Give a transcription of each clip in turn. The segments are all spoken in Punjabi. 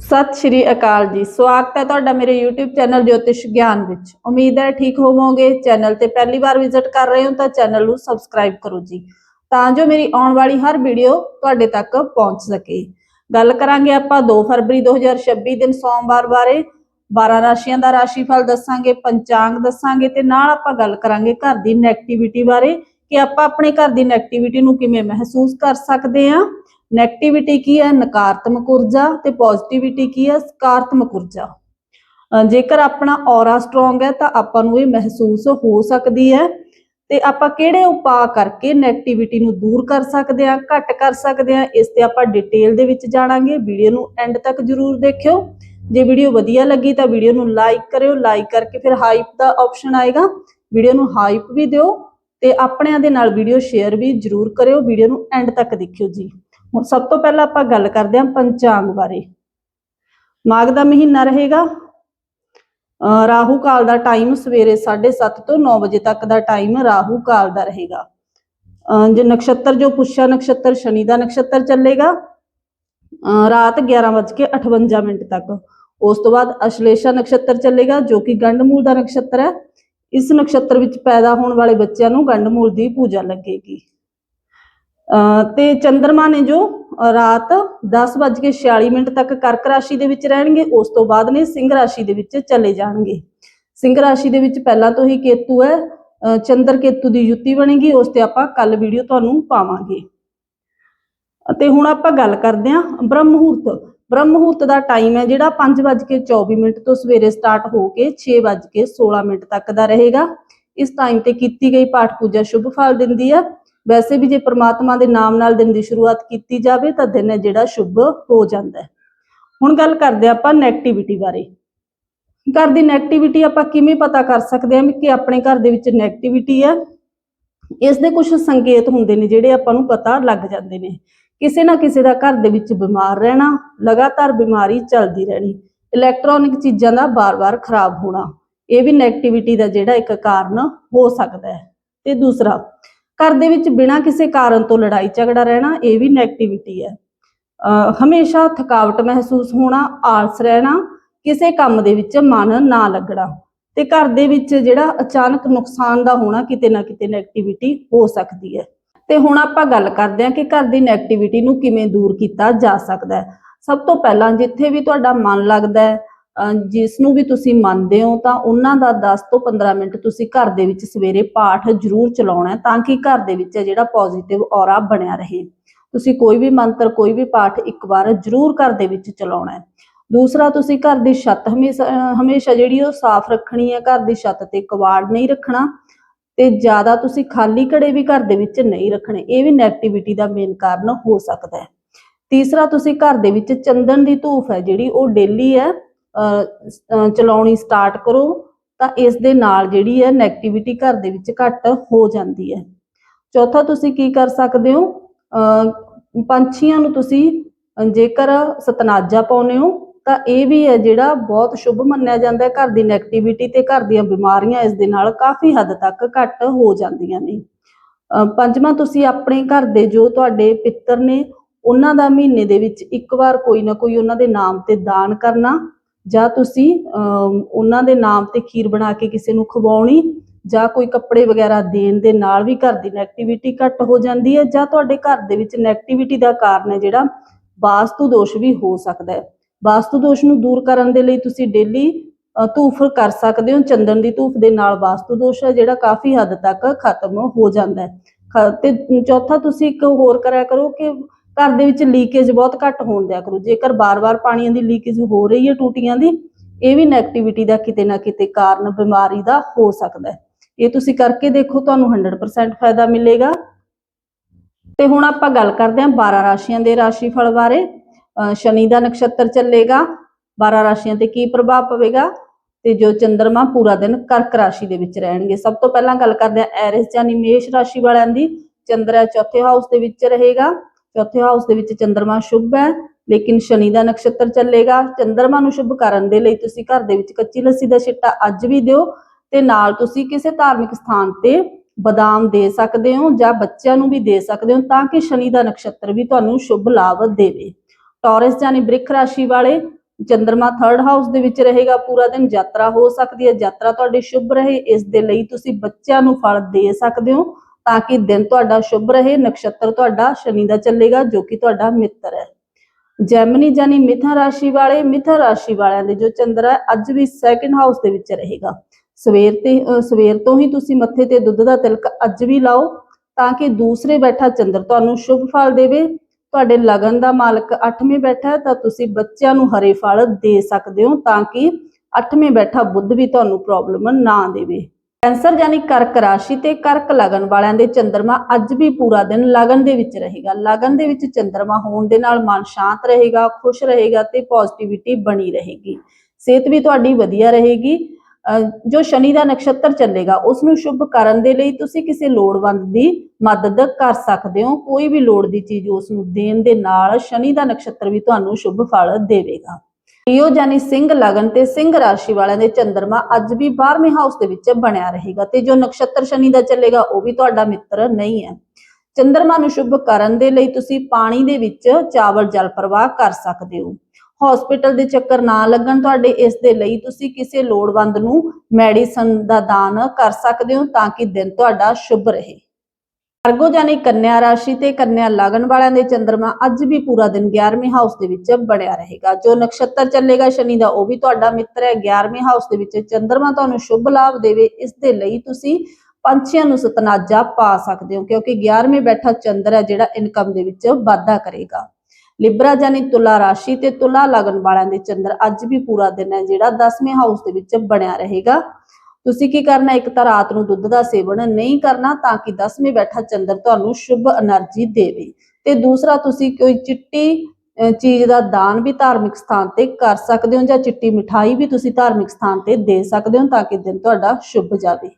ਸਤਿ ਸ਼੍ਰੀ ਅਕਾਲ ਜੀ। ਸਵਾਗਤ ਹੈ ਤੁਹਾਡਾ ਮੇਰੇ YouTube ਚੈਨਲ ਜੋਤਿਸ਼ ਗਿਆਨ ਵਿੱਚ। ਉਮੀਦ ਹੈ ਠੀਕ ਹੋਵੋਗੇ। ਚੈਨਲ ਤੇ ਪਹਿਲੀ ਵਾਰ ਵਿਜ਼ਿਟ ਕਰ ਰਹੇ ਹੋ ਤਾਂ ਚੈਨਲ ਨੂੰ ਸਬਸਕ੍ਰਾਈਬ ਕਰੋ ਜੀ। ਤਾਂ ਜੋ ਮੇਰੀ ਆਉਣ ਵਾਲੀ ਹਰ ਵੀਡੀਓ ਤੁਹਾਡੇ ਤੱਕ ਪਹੁੰਚ ਸਕੇ। ਗੱਲ ਕਰਾਂਗੇ ਆਪਾਂ 2 ਫਰਵਰੀ 2026 ਦਿਨ ਸੋਮਵਾਰ ਬਾਰੇ। 12 ਰਾਸ਼ੀਆਂ ਦਾ ਰਾਸ਼ੀਫਲ ਦੱਸਾਂਗੇ, ਪੰਚਾਂਗ ਦੱਸਾਂਗੇ ਤੇ ਨਾਲ ਆਪਾਂ ਗੱਲ ਕਰਾਂਗੇ ਘਰ ਦੀ ਨੈਗੇਟਿਵਿਟੀ ਬਾਰੇ ਕਿ ਆਪਾਂ ਆਪਣੇ ਘਰ ਦੀ ਨੈਗੇਟਿਵਿਟੀ ਨੂੰ ਕਿਵੇਂ ਮਹਿਸੂਸ ਕਰ ਸਕਦੇ ਹਾਂ ਕੀ ਹੈ? ਨਕਾਰਾਤਮਕ ਊਰਜਾ ਤੇ ਪੋਜ਼ਿਟਿਵਿਟੀ ਕੀ ਹੈ? ਸਕਾਰਾਤਮਕ ਊਰਜਾ। ਜੇਕਰ ਆਪਣਾ ਔਰਾ ਸਟਰੋਂਗ ਹੈ ਤਾਂ ਆਪਾਂ ਨੂੰ ਇਹ ਮਹਿਸੂਸ ਹੋ ਸਕਦੀ ਹੈ। ਤੇ ਆਪਾਂ ਕਿਹੜੇ ਉਪਾਅ ਕਰਕੇ ਨੈਗੇਟਿਵਿਟੀ ਨੂੰ ਦੂਰ ਕਰ ਸਕਦੇ ਹਾਂ, ਘੱਟ ਕਰ ਸਕਦੇ ਹਾਂ, ਇਸ ਤੇ ਆਪਾਂ ਡਿਟੇਲ ਦੇ ਵਿੱਚ ਜਾਣਾਂਗੇ। ਵੀਡੀਓ ਨੂੰ ਐਂਡ ਤੱਕ ਜਰੂਰ ਦੇਖਿਓ। ਜੇ ਵੀਡੀਓ ਵਧੀਆ ਲੱਗੀ ਤਾਂ ਵੀਡੀਓ ਨੂੰ ਲਾਈਕ ਕਰਿਓ। ਲਾਈਕ ਕਰਕੇ ਫਿਰ ਹਾਈਪ ਦਾ ਆਪਸ਼ਨ ਆਏਗਾ। ਵੀਡੀਓ ਨੂੰ ਹਾਈਪ ਵੀ ਦਿਓ ਤੇ ਆਪਣਿਆਂ ਦੇ ਨਾਲ ਵੀਡੀਓ ਸ਼ੇਅਰ ਵੀ ਜਰੂਰ ਕਰਿਓ। ਵੀਡੀਓ ਨੂੰ ਐਂਡ ਤੱਕ ਦੇਖਿਓ ਜੀ। ਹੁਣ ਸਭ ਤੋਂ ਪਹਿਲਾਂ ਆਪਾਂ ਗੱਲ ਕਰਦੇ ਹਾਂ ਪੰਚਾਂਗ ਬਾਰੇ। ਮਾਘ ਦਾ ਮਹੀਨਾ ਰਹੇਗਾ। ਅਹ ਰਾਹੂ ਕਾਲ ਦਾ ਟਾਈਮ ਸਵੇਰੇ 7:30 ਤੋਂ 9 ਵਜੇ ਤੱਕ ਦਾ ਟਾਈਮ ਰਾਹੂ ਕਾਲ ਦਾ ਰਹੇਗਾ। ਅਹ ਨਕਸ਼ਤਰ ਜੋ ਪੁੱਛਾ ਨਕਸ਼ਤਰ ਸ਼ਨੀ ਦਾ ਨਕਸ਼ਤਰ ਚੱਲੇਗਾ। ਅਹ ਰਾਤ 11:58 ਮਿੰਟ ਤੱਕ। ਉਸ ਤੋਂ ਬਾਅਦ ਅਸ਼ਲੇਸ਼ਾ ਨਕਸ਼ਤਰ ਚੱਲੇਗਾ, ਜੋ ਕਿ ਗੰਡਮੂਲ ਦਾ ਨਕਸ਼ਤਰ ਹੈ। ਇਸ ਨਕਸ਼ਤਰ ਵਿੱਚ ਪੈਦਾ ਹੋਣ ਵਾਲੇ ਬੱਚਿਆਂ ਨੂੰ ਗੰਡਮੂਲ ਦੀ ਪੂਜਾ ਲੱਗੇਗੀ। ਤੇ ਚੰ드ਰਮਾ ਨੇ ਜੋ ਅਹ ਰਾਤ 10:46 ਮਿੰਟ ਤੱਕ ਕਰਕ ਰਾਸ਼ੀ ਦੇ ਵਿੱਚ ਰਹਿਣਗੇ, ਉਸ ਤੋਂ ਬਾਅਦ ਨੇ ਸਿੰਘ ਰਾਸ਼ੀ ਦੇ ਵਿੱਚ ਚਲੇ ਜਾਣਗੇ। ਸਿੰਘ ਰਾਸ਼ੀ ਦੇ ਵਿੱਚ ਪਹਿਲਾਂ ਤੋਂ ਹੀ ਕੇਤੂ ਹੈ ਅਹ ਚੰਦਰ ਕੇਤੂ ਦੀ ਯੁੱਤੀ ਬਣੇਗੀ, ਉਸ ਤੇ ਆਪਾਂ ਕੱਲ ਵੀਡੀਓ ਤੁਹਾਨੂੰ ਪਾਵਾਂਗੇ। ਅਤੇ ਹੁਣ ਆਪਾਂ ਗੱਲ ਕਰਦੇ ਹਾਂ ਬ੍ਰਹਮ ਮੁਹੂਰਤ। ਬ੍ਰਹਮ ਮੁਹੂਰਤ ਦਾ ਟਾਈਮ ਹੈ ਜਿਹੜਾ 5:24 ਮਿੰਟ ਤੋਂ ਸਵੇਰੇ ਸਟਾਰਟ ਹੋ ਕੇ 6:16 ਮਿੰਟ ਤੱਕ ਦਾ ਰਹੇਗਾ। ਇਸ ਟਾਈਮ ਤੇ ਕੀਤੀ ਗਈ ਪਾਠ ਪੂਜਾ ਸ਼ੁਭ ਫਲ ਦਿੰਦੀ ਹੈ। ਵੈਸੇ ਵੀ ਜੇ ਪ੍ਰਮਾਤਮਾ ਦੇ ਨਾਮ ਨਾਲ ਦਿਨ ਦੀ ਸ਼ੁਰੂਆਤ ਕੀਤੀ ਜਾਵੇ ਤਾਂ ਦਿਨ ਹੈ ਜਿਹੜਾ ਸ਼ੁਭ ਹੋ ਜਾਂਦਾ ਹੈ। ਹੁਣ ਗੱਲ ਕਰਦੇ ਹਾਂ ਆਪਾਂ ਨੈਗੇਟਿਵਿਟੀ ਬਾਰੇ। ਘਰ ਦੀ ਨੈਗੇਟਿਵਿਟੀ ਆਪਾਂ ਕਿਵੇਂ ਪਤਾ ਕਰ ਸਕਦੇ ਹਾਂ ਕਿ ਆਪਣੇ ਘਰ ਦੇ ਵਿੱਚ ਨੈਗੇਟਿਵਿਟੀ ਹੈ? ਇਸ ਦੇ ਕੁਝ ਸੰਕੇਤ ਹੁੰਦੇ ਨੇ ਜਿਹੜੇ ਆਪਾਂ ਨੂੰ ਪਤਾ ਲੱਗ ਜਾਂਦੇ ਨੇ। ਕਿਸੇ ਨਾ ਕਿਸੇ ਦਾ ਘਰ ਦੇ ਵਿੱਚ ਬਿਮਾਰ ਰਹਿਣਾ, ਲਗਾਤਾਰ ਬਿਮਾਰੀ ਚੱਲਦੀ ਰਹਿਣੀ ਇਲੈਕਟ੍ਰੋਨਿਕ ਚੀਜ਼ਾਂ ਦਾ ਬਾਰ-ਬਾਰ ਖਰਾਬ ਹੋਣਾ, ਇਹ ਵੀ ਨੈਗੇਟਿਵਿਟੀ ਦਾ ਜਿਹੜਾ ਇੱਕ ਕਾਰਨ ਹੋ ਸਕਦਾ ਹੈ। ਤੇ ਦੂਸਰਾ ਘਰ ਦੇ ਵਿੱਚ ਬਿਨਾਂ ਕਿਸੇ ਕਾਰਨ ਤੋਂ ਲੜਾਈ ਝਗੜਾ ਰਹਿਣਾ, ਇਹ ਵੀ ਨੈਗੇਟਿਵਿਟੀ ਹੈ। ਹਮੇਸ਼ਾ ਥਕਾਵਟ ਮਹਿਸੂਸ ਹੋਣਾ, ਆਲਸ ਰਹਿਣਾ, ਕਿਸੇ ਕੰਮ ਦੇ ਵਿੱਚ ਮਨ ਨਾ ਲੱਗਣਾ ਤੇ ਘਰ ਦੇ ਵਿੱਚ ਜਿਹੜਾ ਅਚਾਨਕ ਨੁਕਸਾਨ ਦਾ ਹੋਣਾ ਕਿਤੇ ਨਾ ਕਿਤੇ ਨੈਗੇਟਿਵਿਟੀ ਹੋ ਸਕਦੀ ਹੈ। ਤੇ ਹੁਣ ਆਪਾਂ ਗੱਲ ਕਰਦੇ ਹਾਂ ਕਿ ਘਰ ਦੀ ਨੈਗੇਟਿਵਿਟੀ ਨੂੰ ਕਿਵੇਂ ਦੂਰ ਕੀਤਾ ਜਾ ਸਕਦਾ ਹੈ। ਸਭ ਤੋਂ ਪਹਿਲਾਂ ਜਿੱਥੇ ਵੀ ਤੁਹਾਡਾ ਮਨ ਲੱਗਦਾ ਹੈ ਜਿਸ ਨੂੰ ਵੀ ਤੁਸੀਂ ਮੰਨਦੇ ਹੋ ਤਾਂ ਉਹਨਾਂ ਦਾ 10 ਤੋਂ 15 ਮਿੰਟ ਤੁਸੀਂ ਘਰ ਦੇ ਵਿੱਚ ਸਵੇਰੇ ਪਾਠ ਜ਼ਰੂਰ ਚਲਾਉਣਾ ਤਾਂ ਕਿ ਘਰ ਦੇ ਵਿੱਚ ਜਿਹੜਾ ਪੋਜ਼ਿਟਿਵ ਔਰਾ ਬਣਿਆ ਰਹੇ। ਤੁਸੀਂ ਕੋਈ ਵੀ ਮੰਤਰ, ਕੋਈ ਵੀ ਪਾਠ ਇੱਕ ਵਾਰ ਜ਼ਰੂਰ ਘਰ ਦੇ ਵਿੱਚ ਚਲਾਉਣਾ ਹੈ। ਦੂਸਰਾ, ਤੁਸੀਂ ਘਰ ਦੀ ਛੱਤ ਹਮੇਸ਼ਾ ਹਮੇਸ਼ਾ ਜਿਹੜੀ ਉਹ ਸਾਫ਼ ਰੱਖਣੀ ਹੈ, ਘਰ ਦੀ ਛੱਤ ਤੇ ਕਵਾੜ ਨਹੀਂ ਰੱਖਣਾ ਤੇ ਜ਼ਿਆਦਾ ਤੁਸੀਂ ਖਾਲੀ ਘੜੇ ਵੀ ਘਰ ਦੇ ਵਿੱਚ ਨਹੀਂ ਰੱਖਣੇ, ਇਹ ਵੀ ਨੈਗੇਟਿਵਿਟੀ ਦਾ ਮੇਨ ਕਾਰਨ ਹੋ ਸਕਦਾ ਹੈ। ਤੀਸਰਾ, ਤੁਸੀਂ ਘਰ ਦੇ ਵਿੱਚ ਚੰਦਨ ਦੀ ਧੂਫ ਹੈ ਜਿਹੜੀ ਉਹ ਡੇਲੀ ਹੈ ਚਲਾਉਣੀ ਸਟਾਰਟ ਕਰੋ ਤਾਂ ਇਸ ਦੇ ਨਾਲ ਜਿਹੜੀ ਹੈ ਨੈਗੇਟਿਵਿਟੀ ਘਰ ਦੇ ਵਿੱਚ ਘੱਟ ਹੋ ਜਾਂਦੀ ਹੈ। ਚੌਥਾ ਤੁਸੀਂ ਕੀ ਕਰ ਸਕਦੇ ਹੋ? ਪੰਛੀਆਂ ਨੂੰ ਤੁਸੀਂ ਜੇਕਰ ਸਤਨਾਜਾ ਪਾਉਨੇ ਹੋ ਤਾਂ ਇਹ ਵੀ ਹੈ ਜਿਹੜਾ ਬਹੁਤ ਸ਼ੁਭ ਮੰਨਿਆ ਜਾਂਦਾ ਹੈ। ਘਰ ਦੀ ਨੈਗੇਟਿਵਿਟੀ ਤੇ ਘਰ ਦੀਆਂ ਬਿਮਾਰੀਆਂ ਇਸ ਦੇ ਨਾਲ ਕਾਫੀ ਹੱਦ ਤੱਕ ਘੱਟ ਹੋ ਜਾਂਦੀਆਂ ਨੇ। ਅਹ, ਪੰਜਵਾਂ ਤੁਸੀਂ ਆਪਣੇ ਘਰ ਦੇ ਜੋ ਤੁਹਾਡੇ ਪਿੱਤਰ ਨੇ ਉਹਨਾਂ ਦਾ ਮਹੀਨੇ ਦੇ ਵਿੱਚ ਇੱਕ ਵਾਰ ਕੋਈ ਨਾ ਕੋਈ ਉਹਨਾਂ ਦੇ ਨਾਮ ਤੇ ਦਾਨ ਕਰਨਾ ਜਾਂ ਤੁਸੀਂ ਉਹਨਾਂ ਦੇ ਨਾਮ ਤੇ ਖੀਰ ਬਣਾ ਕੇ ਕਿਸੇ ਨੂੰ ਖਵਾਉਣੀ, ਜਾਂ ਕੋਈ ਕੱਪੜੇ ਵਗੈਰਾ ਦੇਣ ਦੇ ਨਾਲ ਵੀ ਘਰ ਦੀ ਨੈਗੇਟਿਵਿਟੀ ਘੱਟ ਹੋ ਜਾਂਦੀ ਹੈ, ਜਾਂ ਤੁਹਾਡੇ ਘਰ ਦੇ ਵਿੱਚ ਨੈਗੇਟਿਵਿਟੀ ਦਾ ਕਾਰਨ ਹੈ ਜਿਹੜਾ ਵਾਸਤੂ ਦੋਸ਼ ਵੀ ਹੋ ਸਕਦਾ ਹੈ। ਵਾਸਤੂ ਦੋਸ਼ ਨੂੰ ਦੂਰ ਕਰਨ ਦੇ ਲਈ ਤੁਸੀਂ ਡੇਲੀ ਧੂਫ ਕਰ ਸਕਦੇ ਹੋ, ਚੰਦਨ ਦੀ ਧੂਫ ਦੇ ਨਾਲ ਵਾਸਤੂ ਦੋਸ਼ ਹੈ ਜਿਹੜਾ ਕਾਫੀ ਹੱਦ ਤੱਕ ਖਤਮ ਹੋ ਜਾਂਦਾ ਹੈ। ਤੇ ਚੌਥਾ ਤੁਸੀਂ ਇੱਕ ਹੋਰ ਕਰਿਆ ਕਰੋ ਕਿ ਘਰ ਦੇ ਵਿੱਚ ਲੀਕੇਜ ਬਹੁਤ ਘੱਟ ਹੋਣ ਦਿਆ ਕਰੋ। ਜੇਕਰ ਬਾਰ-ਬਾਰ ਪਾਣੀਆਂ ਦੀ ਲੀਕੇਜ ਹੋ ਰਹੀ ਹੈ, ਟੂਟੀਆਂ ਦੀ, ਇਹ ਵੀ ਨੈਗੇਟਿਵਿਟੀ ਦਾ ਕਿਤੇ ਨਾ ਕਿਤੇ ਕਾਰਨ ਬਿਮਾਰੀ ਦਾ ਹੋ ਸਕਦਾ ਹੈ। ਇਹ ਤੁਸੀਂ ਕਰਕੇ ਦੇਖੋ, ਤੁਹਾਨੂੰ 100% ਫਾਇਦਾ ਮਿਲੇਗਾ। ਤੇ ਹੁਣ ਆਪਾਂ ਗੱਲ ਕਰਦੇ ਹਾਂ 12 ਰਾਸ਼ੀਆਂ ਦੇ ਰਾਸ਼ੀ ਫਲ ਬਾਰੇ। ਅਹ ਸ਼ਨੀ ਦਾ ਨਕਸ਼ਤਰ ਚੱਲੇਗਾ। 12 ਰਾਸ਼ੀਆਂ ਤੇ ਕੀ ਪ੍ਰਭਾਵ ਪਵੇਗਾ? ਤੇ ਜੋ ਚੰ드ਰਮਾ ਪੂਰਾ ਦਿਨ ਕਰਕ ਰਾਸ਼ੀ ਦੇ ਵਿੱਚ ਰਹਿਣਗੇ। ਸਭ ਤੋਂ ਪਹਿਲਾਂ ਗੱਲ ਕਰਦੇ ਹਾਂ ਐਰਿਸ ਜਾਂ ਨਿਮੇਸ਼ ਰਾਸ਼ੀ ਵਾਲਿਆਂ ਦੀ। ਚੰਦਰਾ ਚੌਥੇ ਹਾਊਸ ਦੇ ਵਿੱਚ ਰਹੇਗਾ। ਚੌਥੇ ਹਾਊਸ ਦੇ ਵਿੱਚ ਚੰਦਰਮਾ ਸ਼ੁਭ ਹੈ, ਲੇਕਿਨ ਸ਼ਨੀ ਦਾ ਨਕਸ਼ਤਰ ਚੱਲੇਗਾ। ਚੰ드ਰਮਾ ਨੂੰ ਸ਼ੁਭ ਕਰਨ ਦੇ ਲਈ ਤੁਸੀਂ ਘਰ ਦੇ ਵਿੱਚ ਕੱਚੀ ਲੱਸੀ ਦਾ ਛਿੱਟਾ ਅੱਜ ਵੀ ਦਿਓ ਤੇ ਨਾਲ ਤੁਸੀਂ ਕਿਸੇ ਧਾਰਮਿਕ ਸਥਾਨ ਤੇ ਬਦਾਮ ਦੇ ਸਕਦੇ ਹੋ ਜਾਂ ਬੱਚਿਆਂ ਨੂੰ ਵੀ ਦੇ ਸਕਦੇ ਹੋ ਤਾਂ ਕਿ ਸ਼ਨੀ ਦਾ ਨਕਸ਼ਤਰ ਵੀ ਤੁਹਾਨੂੰ ਸ਼ੁਭ ਲਾਭ ਦੇਵੇ। ਟੌਰਸ ਯਾਨੀ ਬ੍ਰਿਖ ਰਾਸ਼ੀ ਵਾਲੇ, ਚੰਦਰਮਾ 3rd ਹਾਊਸ ਦੇ ਵਿੱਚ ਰਹੇਗਾ, ਪੂਰਾ ਦਿਨ ਯਾਤਰਾ ਹੋ ਸਕਦੀ ਹੈ, ਯਾਤਰਾ ਤੁਹਾਡੀ ਸ਼ੁਭ ਰਹੇ, ਇਸ ਦੇ ਲਈ ਤੁਸੀਂ ਬੱਚਿਆਂ ਨੂੰ ਫਲ ਦੇ ਸਕਦੇ ਹੋ। ਤਾਂ ਕਿ ਦਿਨ ਤੁਹਾਡਾ ਸ਼ੁਭ ਰਹੇ, ਨਕਸ਼ਤਰ ਤੁਹਾਡਾ ਸ਼ਨੀ ਦਾ ਚੱਲੇਗਾ, ਜੋ ਕਿ ਤੁਹਾਡਾ ਮਿੱਤਰ ਹੈ। ਜੈਮਨੀ ਜਾਨੀ ਮਿਥਨ ਰਾਸ਼ੀ ਵਾਲੇ ਮਿਥਨ ਰਾਸ਼ੀ ਵਾਲਿਆਂ ਦੇ ਜੋ ਚੰਦਰ ਹੈ, ਅੱਜ ਵੀ ਸੈਕੰਡ ਹਾਊਸ ਦੇ ਵਿੱਚ ਰਹੇਗਾ। ਸਵੇਰ ਤੇ ਸਵੇਰ ਤੋਂ ਹੀ ਤੁਸੀਂ ਮੱਥੇ ਤੇ ਦੁੱਧ ਦਾ ਤਿਲਕ ਅੱਜ ਵੀ ਲਾਓ, ਤਾਂ ਕਿ ਦੂਸਰੇ ਬੈਠਾ ਚੰਦਰ ਤੁਹਾਨੂੰ ਸ਼ੁਭ ਫਲ ਦੇਵੇ। ਤੁਹਾਡੇ ਲਗਨ ਦਾ ਮਾਲਕ 8ਵੇਂ ਬੈਠਾ ਤਾਂ ਤੁਸੀਂ ਬੱਚਿਆਂ ਨੂੰ ਹਰੇ ਫਲ ਦੇ ਸਕਦੇ ਹੋ, ਤਾਂ ਕਿ 8ਵੇਂ ਬੈਠਾ ਬੁੱਧ ਵੀ ਤੁਹਾਨੂੰ ਪ੍ਰੋਬਲਮ ਨਾ ਦੇਵੇ। ਕੈਂਸਰ ਯਾਨੀ ਕਰਕ ਰਾਸ਼ੀ ਤੇ ਕਰਕ ਲਗਨ ਵਾਲਿਆਂ ਦੇ ਚੰਦਰਮਾ ਅੱਜ ਵੀ ਪੂਰਾ ਦਿਨ ਲਗਨ ਦੇ ਵਿੱਚ ਰਹੇਗਾ। ਲਗਨ ਦੇ ਵਿੱਚ ਚੰਦਰਮਾ ਹੋਣ ਦੇ ਨਾਲ ਮਨ ਸ਼ਾਂਤ ਰਹੇਗਾ, ਖੁਸ਼ ਰਹੇਗਾ ਤੇ ਪੋਜ਼ਿਟਿਵਿਟੀ ਬਣੀ ਰਹੇਗੀ। ਸਿਹਤ ਵੀ ਤੁਹਾਡੀ ਵਧੀਆ ਰਹੇਗੀ। ਜੋ ਸ਼ਨੀ ਦਾ ਨਕਸ਼ਤਰ ਚੱਲੇਗਾ ਉਸ ਨੂੰ ਸ਼ੁਭ ਕਰਨ ਦੇ ਲਈ ਤੁਸੀਂ ਕਿਸੇ ਲੋੜਵੰਦ ਦੀ ਮਦਦ ਕਰ ਸਕਦੇ ਹੋ। ਕੋਈ ਵੀ ਲੋੜ ਦੀ ਚੀਜ਼ ਉਸ ਨੂੰ ਦੇਣ ਦੇ ਨਾਲ ਸ਼ਨੀ ਦਾ ਨਕਸ਼ਤਰ ਵੀ ਤੁਹਾਨੂੰ ਸ਼ੁਭ ਫਲ ਦੇਵੇਗਾ। ਲਿਓ ਜਾਨੀ ਸਿੰਘ ਲਗਨ ਤੇ ਸਿੰਘ ਰਾਸ਼ੀ ਵਾਲਿਆਂ ਦੇ ਚੰਦਰਮਾ ਅੱਜ ਵੀ 12ਵੇਂ ਹਾਊਸ ਦੇ ਵਿੱਚ ਬਣਿਆ ਰਹੇਗਾ ਤੇ ਜੋ ਨਕਸ਼ਤਰ ਸ਼ਨੀ ਦਾ ਚੱਲੇਗਾ, ਉਹ ਵੀ ਤੁਹਾਡਾ ਮਿੱਤਰ ਨਹੀਂ ਹੈ। ਚੰਦਰਮਾ ਨੂੰ ਸ਼ੁਭ ਕਰਨ ਦੇ ਲਈ ਤੁਸੀਂ ਪਾਣੀ ਦੇ ਵਿੱਚ ਚਾਵਲ ਜਲ ਪ੍ਰਵਾਹ ਕਰ ਸਕਦੇ ਹੋ। ਹਸਪੀਟਲ ਦੇ ਚੱਕਰ ਨਾ ਲੱਗਣ ਤੁਹਾਡੇ ਇਸ ਦੇ ਲਈ ਤੁਸੀਂ ਕਿਸੇ ਲੋੜਵੰਦ ਨੂੰ ਮੈਡੀਸਨ ਦਾ ਦਾਨ ਕਰ ਸਕਦੇ ਹੋ ਤਾਂ ਕਿ ਦਿਨ ਤੁਹਾਡਾ ਸ਼ੁਭ ਰਹੇ। ਅਰਗੋ ਜਾਨੀ ਕੰਨਿਆ ਰਾਸ਼ੀ ਤੇ ਕੰਨਿਆ ਲਗਨ ਵਾਲਿਆਂ ਦੇ ਚੰਦਰਮਾ ਅੱਜ ਵੀ ਪੂਰਾ ਦਿਨ 11ਵੇਂ ਹਾਊਸ ਦੇ ਵਿੱਚ ਬਣਿਆ ਰਹੇਗਾ। ਜੋ ਨਕਸ਼ਤਰ ਚੱਲੇਗਾ ਸ਼ਨੀ ਦਾ, ਉਹ ਵੀ ਤੁਹਾਡਾ ਮਿੱਤਰ ਹੈ। 11ਵੇਂ ਹਾਊਸ ਦੇ ਵਿੱਚ ਚੰਦਰਮਾ ਤੁਹਾਨੂੰ ਸ਼ੁਭ ਲਾਭ ਦੇਵੇ। ਇਸ ਦੇ ਲਈ ਤੁਸੀਂ ਪੰਛੀਆਂ ਨੂੰ ਸਤਨਾਜਾ ਪਾ ਸਕਦੇ ਹੋ, ਕਿਉਂਕਿ 11ਵੇਂ ਬੈਠਾ ਚੰਦਰ ਹੈ, ਜਿਹੜਾ ਇਨਕਮ ਦੇ ਵਿੱਚ ਵਾਧਾ ਕਰੇਗਾ। ਲਿਬਰਾ ਜਾਨੀ ਤੁਲਾ ਰਾਸ਼ੀ ਤੇ ਤੁਲਾ ਲਗਨ ਵਾਲਿਆਂ ਦੇ ਚੰਦਰ ਅੱਜ ਵੀ ਪੂਰਾ ਦਿਨ ਹੈ, ਜਿਹੜਾ 10ਵੇਂ ਹਾਊਸ ਦੇ ਵਿੱਚ ਬਣਿਆ ਰਹੇਗਾ। ਤੁਸੀਂ ਕੀ ਕਰਨਾ? ਇੱਕ ਤਾਂ ਰਾਤ ਨੂੰ ਦੁੱਧ ਦਾ ਸੇਵਨ ਨਹੀਂ ਕਰਨਾ ਤਾਂ ਕਿ 10ਵੇਂ ਬੈਠਾ ਚੰਦਰ ਤੁਹਾਨੂੰ ਸ਼ੁਭ એનર્ਜੀ ਦੇਵੇ। ਤੇ ਦੂਸਰਾ, ਤੁਸੀਂ ਕੋਈ ਚਿੱਟੀ ਚੀਜ਼ ਦਾ ਦਾਨ ਵੀ ਧਾਰਮਿਕ ਸਥਾਨ ਤੇ ਕਰ ਸਕਦੇ ਹੋ ਜਾਂ ਚਿੱਟੀ ਮਿਠਾਈ ਵੀ ਤੁਸੀਂ ਧਾਰਮਿਕ ਸਥਾਨ ਤੇ ਦੇ ਸਕਦੇ ਹੋ ਤਾਂ ਕਿ ਦਿਨ ਤੁਹਾਡਾ ਸ਼ੁਭ ਜਾਵੇ।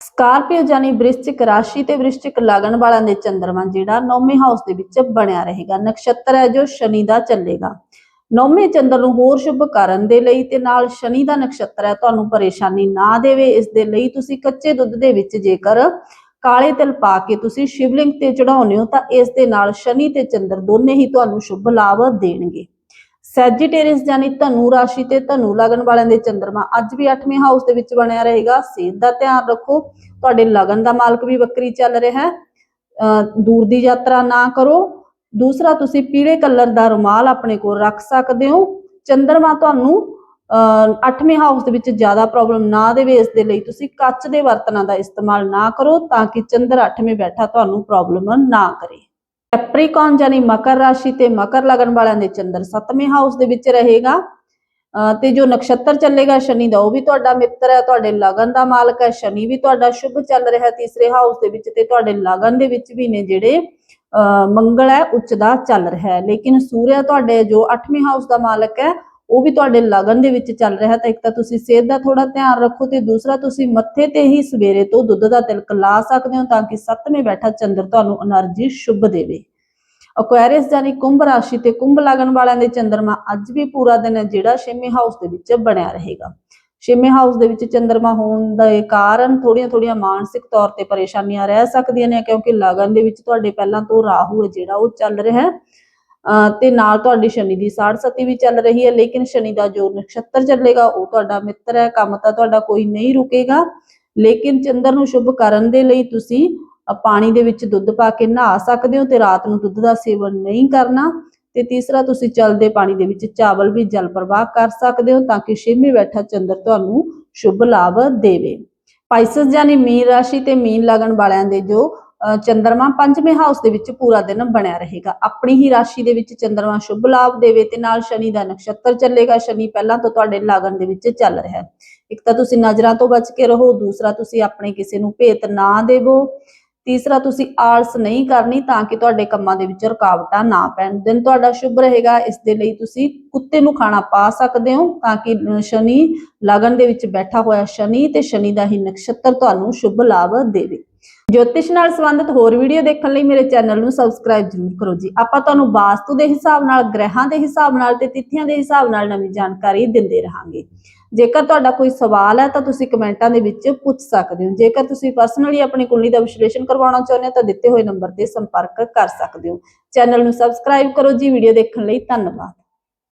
ਸਕਾਰਪੀਓ ਜਾਨੀ ਵ੍ਰਿਸ਼ਚਿਕ ਰਾਸ਼ੀ ਤੇ ਵ੍ਰਿਸ਼ਚਿਕ ਲਗਨ ਵਾਲਿਆਂ ਦੇ ਚੰਦਰਮਾ ਜਿਹੜਾ 9ਵੇਂ ਹਾਊਸ ਦੇ ਵਿੱਚ ਬਣਿਆ ਰਹੇਗਾ। ਨਕਸ਼ਤਰ ਹੈ ਜੋ ਸ਼ਨੀ ਦਾ ਚੱਲੇਗਾ। ਨੌਵੇਂ ਚੰਦਰ ਨੂੰ ਹੋਰ ਸ਼ੁਭ ਕਰਨ ਦੇ ਲਈ ਤੇ ਨਾਲ ਸ਼ਨੀ ਦਾ ਨਕਸ਼ਤਰ ਹੈ, ਤੁਹਾਨੂੰ ਪਰੇਸ਼ਾਨੀ ਨਾ ਦੇਵੇ। ਇਸ ਦੇ ਲਈ ਤੁਸੀਂ ਕੱਚੇ ਦੁੱਧ ਦੇ ਵਿੱਚ ਜੇਕਰ ਕਾਲੇ ਤਿਲ ਪਾ ਕੇ ਤੁਸੀਂ ਸ਼ਿਵਲਿੰਗ ਤੇ ਚੜਾਉਂਦੇ ਹੋ, ਤਾਂ ਇਸ ਦੇ ਨਾਲ ਸ਼ਨੀ ਤੇ ਚੰਦਰ ਦੋਨੇ ਹੀ ਤੁਹਾਨੂੰ ਸ਼ੁਭ ਲਾਭ ਦੇਣਗੇ। ਸੈਜੀਟੇਰੀਅਸ ਯਾਨੀ ਧਨੂ ਰਾਸ਼ੀ ਤੇ ਧਨੂ ਲਗਨ ਵਾਲਿਆਂ ਦੇ ਚੰਦਰਮਾ ਅੱਜ ਵੀ 8ਵੇਂ ਹਾਊਸ ਦੇ ਵਿੱਚ ਬਣਿਆ ਰਹੇਗਾ। ਸਿਹਤ ਦਾ ਧਿਆਨ ਰੱਖੋ। ਤੁਹਾਡੇ ਲਗਨ ਦਾ ਮਾਲਕ ਵੀ ਵੱਕਰੀ ਚੱਲ ਰਿਹਾ ਹੈ। ਅਹ ਦੂਰ ਦੀ ਯਾਤਰਾ ਨਾ ਕਰੋ। ਦੂਸਰਾ, ਤੁਸੀਂ ਪੀਲੇ ਕਲਰ ਦਾ ਰੁਮਾਲ ਆਪਣੇ ਕੋਲ ਰੱਖ ਸਕਦੇ ਹੋ। ਚੰਦਰਮਾ ਤੁਹਾਨੂੰ, ਅਹ 8ਵੇਂ ਹਾਊਸ ਦੇ ਵਿੱਚ ਜ਼ਿਆਦਾ ਪ੍ਰੋਬਲਮ ਨਾ ਦੇਵੇ। ਇਸ ਦੇ ਲਈ ਤੁਸੀਂ ਕੱਚ ਦੇ ਬਰਤਨਾਂ ਦਾ ਇਸਤੇਮਾਲ ਨਾ ਕਰੋ ਤਾਂ ਕਿ ਚੰਦਰ 8ਵੇਂ ਬੈਠਾ ਤੁਹਾਨੂੰ ਪ੍ਰੋਬਲਮ ਨਾ ਕਰੇ। ਕੈਪਰੀਕੌਨ ਯਾਨੀ ਮਕਰ ਰਾਸ਼ੀ ਤੇ ਮਕਰ ਲਗਨ ਵਾਲਿਆਂ ਦੇ ਚੰਦਰ 7ਵੇਂ ਹਾਊਸ ਦੇ ਵਿੱਚ ਰਹੇਗਾ। ਅਹ, ਤੇ ਜੋ ਨਕਸ਼ਤਰ ਚੱਲੇਗਾ, ਸ਼ਨੀ ਦਾ ਉਹ ਵੀ ਤੁਹਾਡਾ ਮਿੱਤਰ ਹੈ, ਤੁਹਾਡੇ ਲਗਨ ਦਾ ਮਾਲਕ ਹੈ। ਸ਼ਨੀ ਵੀ ਤੁਹਾਡਾ ਸ਼ੁਭ ਚੱਲ ਰਿਹਾ ਤੀਸਰੇ ਹਾਊਸ ਦੇ ਵਿੱਚ ਤੇ ਤੁਹਾਡੇ ਲਗਨ ਦੇ ਵਿੱਚ ਵੀ ਨੇ ਜਿਹੜੇ ਮੰਗਲ ਹੈ, ਉੱਚ ਦਾ ਚੱਲ ਰਿਹਾ ਹੈ। ਲੇਕਿਨ ਸੂਰਿਆ ਤੁਹਾਡੇ ਜੋ 8ਵੇਂ ਹਾਊਸ ਦਾ ਮਾਲਕ ਹੈ, ਉਹ ਵੀ ਤੁਹਾਡੇ ਲਗਨ ਦੇ ਵਿੱਚ ਚੱਲ ਰਿਹਾ ਤਾਂ ਇੱਕ ਤਾਂ ਤੁਸੀਂ ਸਿਹਤ ਦਾ ਥੋੜਾ ਧਿਆਨ ਰੱਖੋ ਤੇ ਦੂਸਰਾ ਤੁਸੀਂ ਮੱਥੇ ਤੇ ਹੀ ਸਵੇਰੇ ਤੋਂ ਦੁੱਧ ਦਾ ਤਿਲਕ ਲਾ ਸਕਦੇ ਹੋ ਤਾਂ ਕਿ ਸੱਤਵੇਂ ਬੈਠਾ ਚੰਦਰ ਤੁਹਾਨੂੰ એનર્ਜੀ ਸ਼ੁਭ ਦੇਵੇ। ਅਕੁਆਰੀਅਸ ਯਾਨੀ ਕੁੰਭ ਰਾਸ਼ੀ ਤੇ ਕੁੰਭ ਲਗਨ ਵਾਲਿਆਂ ਦੇ ਚੰਦਰਮਾ ਅੱਜ ਵੀ ਪੂਰਾ ਦਿਨ ਜਿਹੜਾ 6ਵੇਂ ਹਾਊਸ ਦੇ ਵਿੱਚ ਬਣਿਆ ਰਹੇਗਾ। ਛੇਵੇਂ ਹਾਊਸ ਦੇ ਵਿੱਚ ਚੰਦਰਮਾ ਹੋਣ ਦੇ ਕਾਰਨ ਥੋੜੀਆਂ ਥੋੜੀਆਂ ਮਾਨਸਿਕ ਤੌਰ ਤੇ ਪਰੇਸ਼ਾਨੀਆਂ ਰਹਿ ਸਕਦੀਆਂ ਨੇ, ਕਿਉਂਕਿ ਲਗਨ ਦੇ ਵਿੱਚ ਤੁਹਾਡੇ ਪਹਿਲਾਂ ਤੋਂ ਰਾਹੂ ਹੈ ਜਿਹੜਾ ਉਹ ਚੱਲ ਰਿਹਾ ਹੈ। ਤੇ ਨਾਲ ਤੁਹਾਡੀ ਸ਼ਨੀ ਦੀ ਸਾੜ ਸਤੀ ਵੀ ਚੱਲ ਰਹੀ ਹੈ, ਲੇਕਿਨ ਸ਼ਨੀ ਦਾ ਜੋ ਨਕਸ਼ਤਰ ਚੱਲੇਗਾ ਉਹ ਤੁਹਾਡਾ ਮਿੱਤਰ ਹੈ, ਕੰਮ ਤਾਂ ਤੁਹਾਡਾ ਕੋਈ ਨਹੀਂ ਰੁਕੇਗਾ। ਲੇਕਿਨ ਚੰਦਰ ਨੂੰ ਸ਼ੁਭ ਕਰਨ ਦੇ ਲਈ ਤੁਸੀਂ ਪਾਣੀ ਦੇ ਵਿੱਚ ਦੁੱਧ ਪਾ ਕੇ ਨਹਾ ਸਕਦੇ ਹੋ ਤੇ ਰਾਤ ਨੂੰ ਦੁੱਧ ਦਾ ਸੇਵਨ ਨਹੀਂ ਕਰਨਾ। ਤੇ ਤੀਸਰਾ, ਤੁਸੀਂ ਚਲਦੇ ਪਾਣੀ ਦੇ ਵਿੱਚ ਚਾਵਲ ਵੀ ਜਲ ਪ੍ਰਵਾਹ ਕਰ ਸਕਦੇ ਹੋ ਤਾਂ ਕਿ ਛੇਵੇਂ ਬੈਠਾ ਚੰਦਰ ਤੁਹਾਨੂੰ ਸ਼ੁਭ ਲਾਭ ਦੇਵੇ। ਪਾਈਸਸ ਯਾਨੀ ਮੀਨ ਰਾਸ਼ੀ ਤੇ ਮੀਨ ਲਗਨ ਵਾਲਿਆਂ ਦੇ ਜੋ ਚੰਦਰਮਾ ਪੰਜਵੇਂ ਹਾਊਸ ਦੇ ਵਿੱਚ ਪੂਰਾ ਦਿਨ ਬਣਿਆ ਰਹੇਗਾ। ਆਪਣੀ ਹੀ ਰਾਸ਼ੀ ਦੇ ਵਿੱਚ ਚੰਦਰਮਾ ਸ਼ੁਭ ਲਾਭ ਦੇਵੇ ਤੇ ਨਾਲ ਸ਼ਨੀ ਦਾ ਨਕਸ਼ਤਰ ਚੱਲੇਗਾ। ਸ਼ਨੀ ਪਹਿਲਾਂ ਤੋਂ ਤੁਹਾਡੇ ਲਾਗਣ ਦੇ ਵਿੱਚ ਚੱਲ ਰਿਹਾ ਹੈ। ਇੱਕ ਤਾਂ ਤੁਸੀਂ ਨਜ਼ਰਾਂ ਤੋਂ ਬਚ ਕੇ ਰਹੋ, ਦੂਸਰਾ ਤੁਸੀਂ ਆਪਣੇ ਕਿਸੇ ਨੂੰ ਭੇਤ ਨਾ ਦੇਵੋ। ਤੀਸਰਾ, ਤੁਸੀਂ ਆਲਸ ਨਹੀਂ ਕਰਨੀ ਤਾਂ ਕਿ ਤੁਹਾਡੇ ਕੰਮਾਂ ਦੇ ਵਿੱਚ ਰੁਕਾਵਟਾਂ ਨਾ ਪੈਣ। ਦਿਨ ਤੁਹਾਡਾ ਸ਼ੁਭ ਰਹੇਗਾ, ਇਸ ਦੇ ਲਈ ਤੁਸੀਂ ਕੁੱਤੇ ਨੂੰ ਖਾਣਾ ਪਾ ਸਕਦੇ ਹੋ ਤਾਂ ਕਿ ਸ਼ਨੀ ਲਗਨ ਦੇ ਵਿੱਚ ਬੈਠਾ ਹੋਇਆ ਸ਼ਨੀ ਤੇ ਸ਼ਨੀ ਦਾ ਹੀ ਨਕਸ਼ਤਰ ਤੁਹਾਨੂੰ ਸ਼ੁਭ ਲਾਭ ਦੇਵੇ। ਜੋਤਿਸ਼ ਨਾਲ ਸੰਬੰਧਿਤ ਹੋਰ ਵੀਡੀਓ ਦੇਖਣ ਲਈ ਮੇਰੇ ਚੈਨਲ ਨੂੰ ਸਬਸਕ੍ਰਾਈਬ ਜ਼ਰੂਰ ਕਰੋ ਜੀ। ਆਪਾਂ ਤੁਹਾਨੂੰ ਵਾਸਤੂ ਦੇ ਹਿਸਾਬ ਨਾਲ, ਗ੍ਰਹਿਾਂ ਦੇ ਹਿਸਾਬ ਨਾਲ ਤੇ ਤਿਥੀਆਂ ਦੇ ਹਿਸਾਬ ਨਾਲ ਨਵੀਂ ਜਾਣਕਾਰੀ ਦਿੰਦੇ ਰਹਾਂਗੇ। ਜੇਕਰ ਤੁਹਾਡਾ ਕੋਈ ਸਵਾਲ ਹੈ ਤਾਂ ਤੁਸੀਂ ਕਮੈਂਟਾਂ ਦੇ ਵਿੱਚ ਪੁੱਛ ਸਕਦੇ ਹੋ। ਜੇਕਰ ਤੁਸੀਂ ਪਰਸਨਲੀ ਆਪਣੀ ਕੁੰਡਲੀ ਦਾ ਵਿਸ਼ਲੇਸ਼ਣ ਕਰਵਾਉਣਾ ਚਾਹੁੰਦੇ ਹੋ ਤਾਂ ਦਿੱਤੇ ਹੋਏ ਨੰਬਰ ਤੇ ਸੰਪਰਕ ਕਰ ਸਕਦੇ ਹੋ। ਚੈਨਲ ਨੂੰ ਸਬਸਕ੍ਰਾਈਬ ਕਰੋ ਜੀ। ਵੀਡੀਓ ਦੇਖਣ ਲਈ ਧੰਨਵਾਦ।